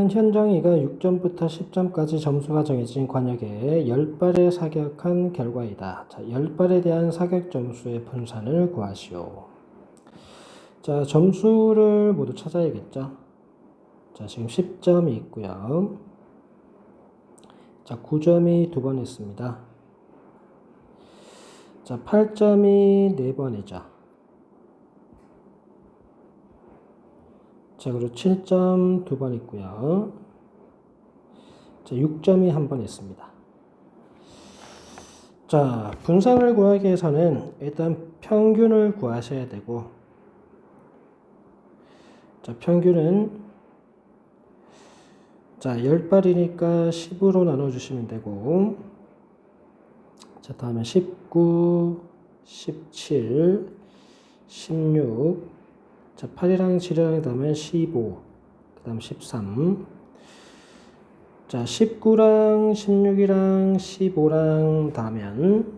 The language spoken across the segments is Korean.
문제는 현정이가 6점부터 10점까지 점수가 정해진 관역에 10발에 사격한 결과이다. 자, 10발에 대한 사격 점수의 분산을 구하시오. 자, 점수를 모두 찾아야겠죠. 자, 지금 10점이 있고요. 자, 9점이 두번 있습니다. 자, 8점이 네 번이죠. 자, 그리고 7점 두 번 있고요. 자, 6점이 한 번 있습니다. 자, 분산을 구하기 위해서는 일단 평균을 구하셔야 되고, 자, 평균은 자, 10발이니까 10으로 나눠주시면 되고, 자, 다음에 19, 17, 16, 자, 8이랑 7이랑 다음에 15, 그 다음 13. 자, 19랑 16이랑 15랑 다면,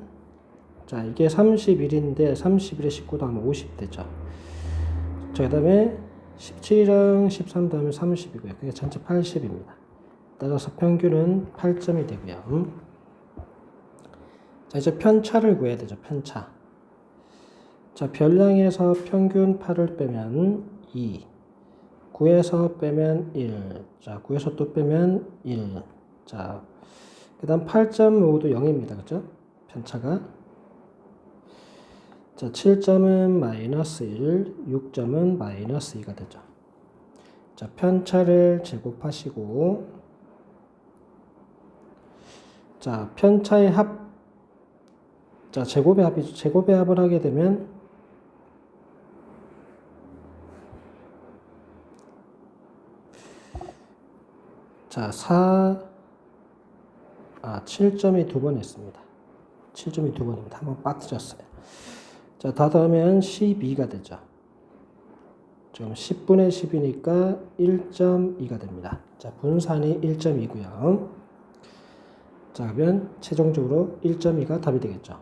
자, 이게 31인데, 31에 19 다음에 50 되죠. 자, 그 다음에 17이랑 13 다음에 30이고요. 그게 전체 80입니다. 따라서 평균은 8점이 되고요. 자, 이제 편차를 구해야 되죠. 편차. 자, 별량에서 평균 8을 빼면 2. 9에서 빼면 1. 자, 9에서 또 빼면 1. 자, 그 다음 8점 모두 0입니다. 그죠? 편차가. 자, 7점은 마이너스 1, 6점은 마이너스 2가 되죠. 자, 편차를 제곱하시고, 자, 편차의 합, 자, 제곱의 합이죠. 제곱의 합을 하게 되면, 자, 4, 아, 7점이 두번 있습니다. 7점이 두 번입니다. 한 번 빠뜨렸어요. 자, 다 더하면 12가 되죠. 지금 10분의 10이니까 1.2가 됩니다. 자, 분산이 1.2고요. 자, 그러면 최종적으로 1.2가 답이 되겠죠.